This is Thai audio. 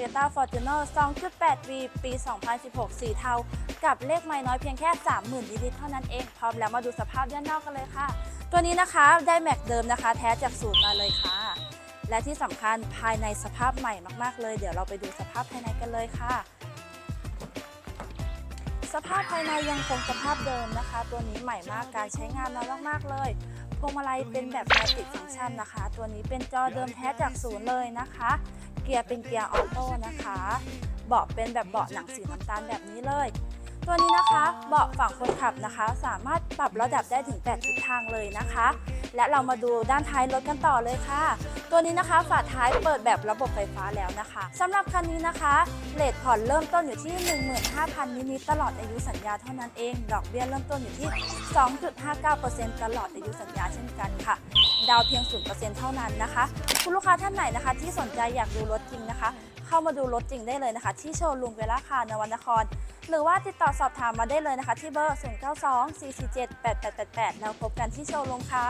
Toyota Fortuner 2.8 V ปี 2016 สีเทา กับเลขไม่น้อยเพียงแค่ 30,000ลิตรเท่านั้นเอง พร้อมแล้วมาดูสภาพด้านนอกกันเลยค่ะ ตัวนี้นะคะได้แม็กเดิมนะคะ แท้จากศูนย์มาเลยค่ะ และที่สำคัญภายในสภาพใหม่มากๆเลย เดี๋ยวเราไปดูสภาพภายในกันเลยค่ะสภาพภายในยังคงสภาพเดิมนะคะ ตัวนี้ใหม่มากการใช้งานน้อยมากๆเลย พวงมาลัยเป็นแบบแมติกฟังก์ชันนะคะ ตัวนี้เป็นจอเดิมแท้จากศูนย์เลยนะคะ เกียร์เป็นเกียร์ออโต้นะคะ เบาะเป็นแบบเบาะหนังสีน้ำตาลแบบนี้เลย ตัวนี้นะคะเบาะฝั่งคนขับนะคะ สามารถปรับระดับได้ถึง 8 ทิศทางเลยนะคะ และเรามาดูด้านท้ายรถกันต่อเลยค่ะ ตัวนี้นะคะฝาท้ายเปิดแบบระบบไฟฟ้าแล้วนะคะสำหรับคันนี้นะคะเลทผ่อนเริ่มต้นอยู่ที่ 15,000นิดๆตลอดอายุสัญญาเท่านั้นเอง ดอกเบี้ยเริ่มต้นอยู่ที่ 2.59%ตลอดอายุสัญญาเช่นกันค่ะ ดาวเพียง 0%เท่านั้นนะคะ คุณลูกค้าท่านไหนนะคะ ที่สนใจอยากดูรถจริงนะคะ เข้ามาดูรถจริงได้เลยนะคะ ที่โชว์รูมเวลาคารนวนคร หรือว่าติดต่อสอบถามมาได้เลยนะคะ ที่เบอร์ 0924478888 แล้วพบกันที่โชว์รูมค่ะ